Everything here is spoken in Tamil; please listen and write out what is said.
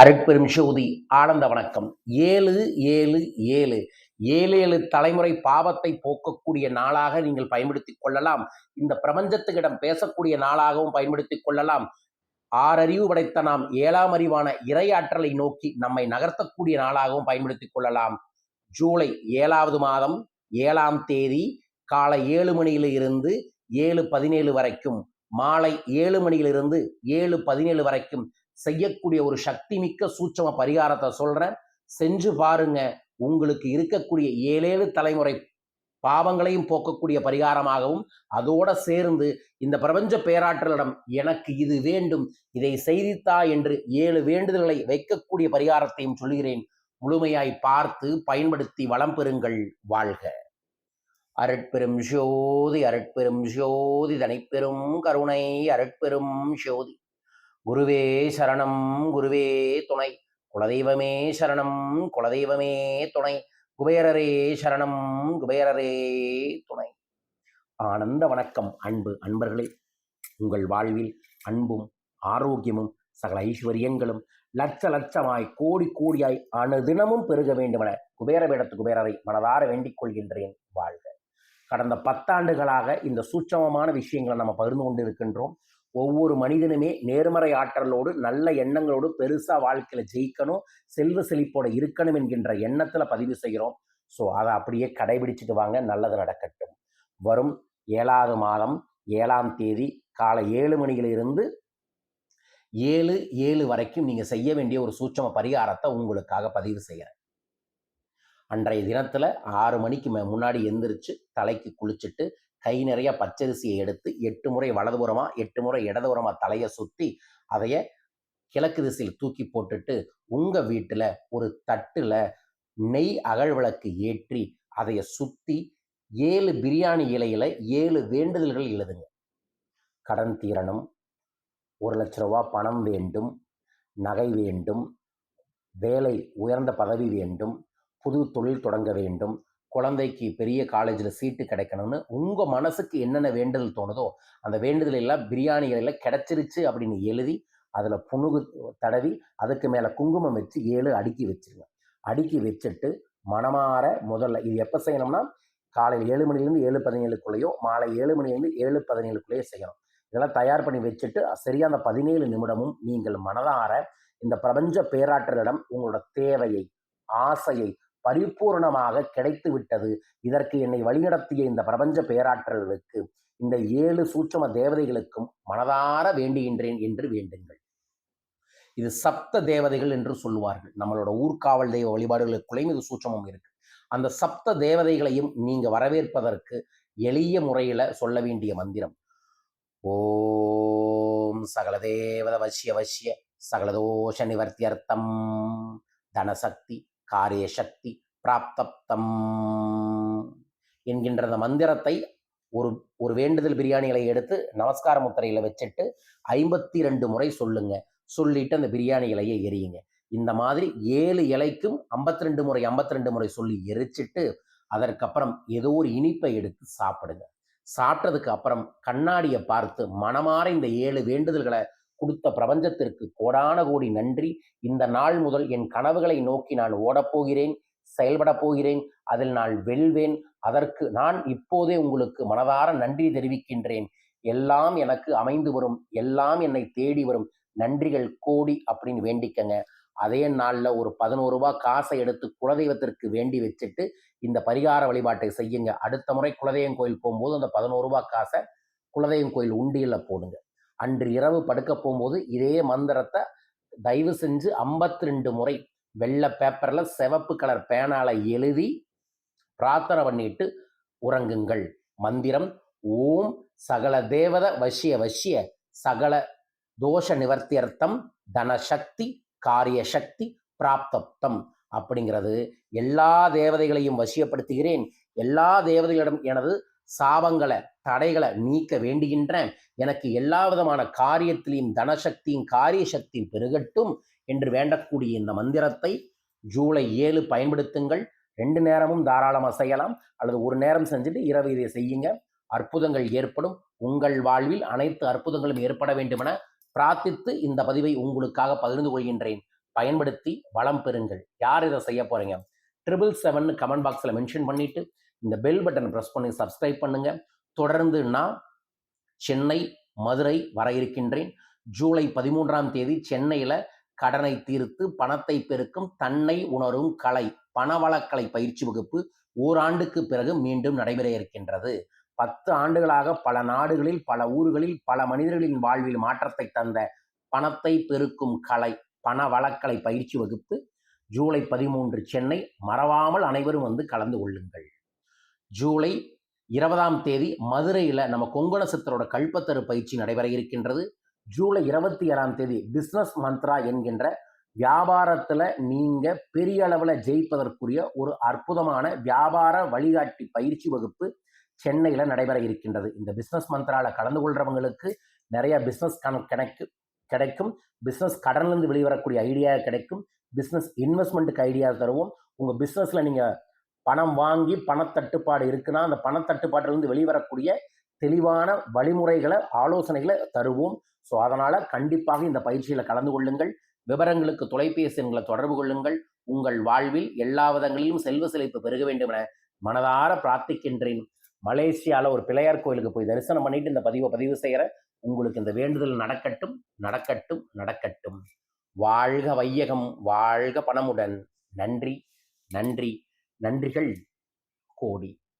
அருட்பெரும் ஜோதி ஆனந்த வணக்கம். ஏழு ஏழு ஏழு. ஏழு ஏழு தலைமுறை பாவத்தை போக்கக்கூடிய நாளாக நீங்கள் பயன்படுத்திக் கொள்ளலாம். இந்த பிரபஞ்சத்துக்கிடம் பேசக்கூடிய நாளாகவும் பயன்படுத்திக் கொள்ளலாம். ஆறறிவு படைத்த நாம் ஏழாம் அறிவான இறையாற்றலை நோக்கி நம்மை நகர்த்தக்கூடிய நாளாகவும் பயன்படுத்திக் கொள்ளலாம். ஜூலை ஏழாவது மாதம் ஏழாம் தேதி காலை ஏழு மணியிலிருந்து ஏழு பதினேழு வரைக்கும். மாலை ஏழு மணியிலிருந்து ஏழு பதினேழு வரைக்கும். செய்யக்கூடிய ஒரு சக்தி மிக்க சூட்சம பரிகாரத்தை சொல்றேன். செஞ்சு பாருங்க. உங்களுக்கு இருக்கக்கூடிய ஏழேழு தலைமுறை பாவங்களையும் போக்கக்கூடிய பரிகாரமாகவும் அதோட சேர்ந்து இந்த பிரபஞ்ச பேராற்றலிடம் எனக்கு இது வேண்டும். இதை செய்தித்தா என்று ஏழு வேண்டுதல்களை வைக்கக்கூடிய பரிகாரத்தையும் சொல்கிறேன். முழுமையாய் பார்த்து பயன்படுத்தி வளம் பெறுங்கள் வாழ்க. அருட்பெரும் ஜோதி அருட்பெரும் ஜோதி தனிப்பெரும் கருணை அருட்பெரும் ஜோதி. குருவே சரணம் குருவே துணை. குலதெய்வமே சரணம் குலதெய்வமே துணை. குபேரரே சரணம் குபேரரே துணை. ஆனந்த வணக்கம் அன்பு அன்பர்களே. உங்கள் வாழ்வில் அன்பும் ஆரோக்கியமும் சகல ஐஸ்வர்யங்களும் லட்ச லட்சமாய் கோடி கோடியாய் அணுதினமும் பெருக வேண்டுமென குபேர வேடத்து குபேரரை மனதார வேண்டிக் கொள்கின்றேன் வாழ்க. கடந்த பத்தாண்டுகளாக இந்த சூட்சமமான விஷயங்களை நம்ம பகிர்ந்து கொண்டு இருக்கின்றோம் ஒவ்வொரு மனிதனுமே நேர்மறை ஆற்றலோடு நல்ல எண்ணங்களோடு பெருசாக வாழ்க்கையில் ஜெயிக்கணும் செல்வ செழிப்போட இருக்கணும் என்கின்ற எண்ணத்தில் பதிவு செய்கிறோம். ஸோ அதை அப்படியே கடைபிடிச்சிட்டு வாங்க. நல்லது நடக்கட்டும். வரும் ஏழாவது மாதம் ஏழாம் தேதி காலை ஏழு மணியிலிருந்து ஏழு ஏழு வரைக்கும் நீங்கள் செய்ய வேண்டிய ஒரு சூட்சம பரிகாரத்தை உங்களுக்காக பதிவு செய்கிறேன் அன்றைய தினத்தில் ஆறு மணிக்கு மே- முன்னாடி எந்திரிச்சு தலைக்கு குளிச்சுட்டு கை நிறைய பச்சரிசியை எடுத்து எட்டு முறை வலதுபுறமா எட்டு முறை இடதுபுறமா தலையை சுத்தி அதைய கிழக்கு திசையில் தூக்கி போட்டுட்டு உங்க வீட்டுல ஒரு தட்டுல நெய் அகழ்விளக்கு ஏற்றி அதைய சுத்தி ஏழு பிரியாணி இலையில ஏழு வேண்டுதல்கள் எழுதுங்க. கடன் தீரணும் ஒரு லட்ச ரூபா பணம் வேண்டும் நகை வேண்டும் வேலை உயர்ந்த பதவி வேண்டும் புது தொழில் தொடங்க வேண்டும் குழந்தைக்கு பெரிய காலேஜில் சீட்டு கிடைக்கணும்னு உங்கள் மனசுக்கு என்னென்ன வேண்டுதல் தோணுதோ அந்த வேண்டுதல் எல்லாம் பிரியாணி கிடைச்சிருச்சு அப்படின்னு எழுதி அதில் புணுகு தடவி அதுக்கு மேலே குங்குமம் வச்சு ஏழு அடுக்கி வச்சிருங்க. அடுக்கி வச்சுட்டு மனமாற முதல்ல இது எப்போ செய்யணும்னா காலையில் ஏழு மணிலேருந்து ஏழு பதினேழுக்குள்ளேயோ மாலை ஏழு மணிலேருந்து ஏழு பதினேழுக்குள்ளேயோ செய்யணும். இதெல்லாம் தயார் பண்ணி வச்சுட்டு சரியாக அந்த பதினேழு நிமிடமும் நீங்கள் மனதார இந்த பிரபஞ்ச பேராற்றலிடம் உங்களோட தேவையை ஆசையை பரிபூர்ணமாக கிடைத்து விட்டது. இதற்கு என்னை வழிநடத்திய இந்த பிரபஞ்ச பேராற்றல்களுக்கு இந்த ஏழு சூட்சம தேவதைகளுக்கும் மனதார வேண்டுகின்றேன் என்று வேண்டுங்கள். இது சப்த தேவதைகள் என்று சொல்லுவார்கள். நம்மளோட ஊர்காவல் தெய்வ வழிபாடுகளுக்குள்ளேயும் இது சூட்சமும் இருக்கு. அந்த சப்த தேவதைகளையும் நீங்க வரவேற்பதற்கு எளிய முறையில சொல்ல வேண்டிய மந்திரம். ஓம் சகல தேவத வசிய வசிய சகலதோஷ நிவர்த்தி அர்த்தம் தனசக்தி. காரியசக்தி பிராப்தப்தம் என்கின்ற அந்த மந்திரத்தை ஒரு ஒரு வேண்டுதல் பிரியாணிகளை எடுத்து நமஸ்கார முத்திரையில் வச்சுட்டு ஐம்பத்தி ரெண்டு முறை சொல்லுங்க. சொல்லிட்டு அந்த பிரியாணி இலையை எரியுங்க. இந்த மாதிரி ஏழு இலைக்கும் 52 ரெண்டு முறை 52 ரெண்டு முறை சொல்லி எரிச்சிட்டு அதற்கப்புறம் ஏதோ ஒரு இனிப்பை எடுத்து சாப்பிடுங்க. சாப்பிட்டதுக்கு அப்புறம் கண்ணாடியை பார்த்து மனமாற இந்த ஏழு வேண்டுதல்களை கொடுத்த பிரபஞ்சத்திற்கு கோடான கோடி நன்றி. இந்த நாள் முதல் என் கனவுகளை நோக்கி நான் ஓடப்போகிறேன் செயல்படப் போகிறேன் அதில் நான் வெல்வேன். அதற்கு நான் இப்போதே உங்களுக்கு மனதார நன்றி தெரிவிக்கின்றேன். எல்லாம் எனக்கு அமைந்து வரும் எல்லாம் என்னை தேடி வரும். நன்றிகள் கோடி அப்படின்னு வேண்டிக்கங்க. அதே நாளில் ஒரு பதினோரு ரூபா காசை எடுத்து குலதெய்வத்திற்கு வேண்டி வச்சுட்டு இந்த பரிகார வழிபாட்டை செய்யுங்க. அடுத்த முறை குலதெய்வம் கோயில் போகும்போது அந்த பதினோரு ரூபா காசை குலதெய்வம் கோயில் உண்டியலில் போடுங்க. அன்று இரவு படுக்க போகும்போது இதே மந்திரத்தை தயவு செஞ்சு 52 ரெண்டு முறை வெள்ளை பேப்பரில் சிவப்பு கலர் பேனால எழுதி பிரார்த்தனை பண்ணிட்டு உறங்குங்கள். மந்திரம் ஓம் சகல தேவத வசிய வசிய சகல தோஷ நிவர்த்தியர்த்தம் தனசக்தி காரிய சக்தி பிராப்தப்தம் அப்படிங்கிறது. எல்லா தேவதைகளையும் வசியப்படுத்துகிறேன். எல்லா தேவதைகளிடம் எனது சாபங்களை தடைகளை நீக்க வேண்டுகின்றேன். எனக்கு எல்லா விதமான காரியத்திலையும் தனசக்தியும் காரிய சக்தியும் பெருகட்டும் என்று வேண்டக்கூடிய இந்த மந்திரத்தை ஜூலை ஏழு பயன்படுத்துங்கள். ரெண்டு நேரமும் தாராளமாக செய்யலாம். அல்லது ஒரு நேரம் செஞ்சுட்டு இரவு இதை செய்யுங்க. அற்புதங்கள் ஏற்படும். உங்கள் வாழ்வில் அனைத்து அற்புதங்களும் ஏற்பட வேண்டுமென பிரார்த்தித்து இந்த பதிவை உங்களுக்காக பகிர்ந்து கொள்கின்றேன். பயன்படுத்தி வளம் பெறுங்கள். யார் இதை செய்ய போறீங்க? ட்ரிபிள் செவன் கமெண்ட் பாக்ஸில் மென்ஷன் பண்ணிட்டு இந்த பெல் பட்டனை ப்ரெஸ் பண்ணி சப்ஸ்கிரைப் பண்ணுங்க. தொடர்ந்து நான் சென்னை மதுரை வர இருக்கின்றேன். ஜூலை பதிமூன்றாம் தேதி சென்னையில் கடனை தீர்த்து பணத்தை பெருக்கும் தன்னை உணரும் கலை பணவளக்கலை பயிற்சி வகுப்பு ஓராண்டுக்கு பிறகு மீண்டும் நடைபெற இருக்கின்றது. பத்து ஆண்டுகளாக பல நாடுகளில் பல ஊர்களில் பல மனிதர்களின் வாழ்வில் மாற்றத்தை தந்த பணத்தை பெருக்கும் கலை பண வழக்கலை பயிற்சி வகுப்பு ஜூலை பதிமூன்று சென்னை. மறவாமல் அனைவரும் வந்து கலந்து கொள்ளுங்கள். ஜூலை இருபதாம் தேதி மதுரையில் நம்ம கொங்கண சித்தரோட கல்பத்தரு பயிற்சி நடைபெற இருக்கின்றது. ஜூலை இருபத்தி ஏழாம் தேதி பிஸ்னஸ் மந்த்ரா என்கின்ற வியாபாரத்தில் நீங்கள் பெரிய அளவில் ஜெயிப்பதற்குரிய ஒரு அற்புதமான வியாபார வழிகாட்டி பயிற்சி வகுப்பு சென்னையில் நடைபெற இருக்கின்றது. இந்த பிஸ்னஸ் மந்த்ராவில் கலந்து கொள்றவங்களுக்கு நிறைய பிஸ்னஸ் கணக்கு கிடைக்கும். பிஸ்னஸ் கடன்லேருந்து வெளிவரக்கூடிய ஐடியா கிடைக்கும். பிஸ்னஸ் இன்வெஸ்ட்மெண்ட்டுக்கு ஐடியா தருவோம். உங்கள் பிஸ்னஸில் நீங்கள் பணம் வாங்கி பணத்தட்டுப்பாடு இருக்குன்னா அந்த பணத்தட்டுப்பாட்டிலிருந்து வெளிவரக்கூடிய தெளிவான வழிமுறைகளை ஆலோசனைகளை தருவோம். ஸோ அதனால் கண்டிப்பாக இந்த பயிற்சியில் கலந்து கொள்ளுங்கள். விவரங்களுக்கு தொலைபேசி எண்களை தொடர்பு கொள்ளுங்கள். உங்கள் வாழ்வில் எல்லா விதங்களிலும் செல்வ செழிப்பு பெருக வேண்டும் என மனதார பிரார்த்திக்கின்றேன். மலேசியாவில் ஒரு பிள்ளையார் கோயிலுக்கு போய் தரிசனம் பண்ணிட்டு இந்த பதிவை பதிவு செய்கிற உங்களுக்கு இந்த வேண்டுதல் நடக்கட்டும் நடக்கட்டும் நடக்கட்டும். வாழ்க வையகம் வாழ்க பணமுடன். நன்றி நன்றி நன்றிகள் கோடி.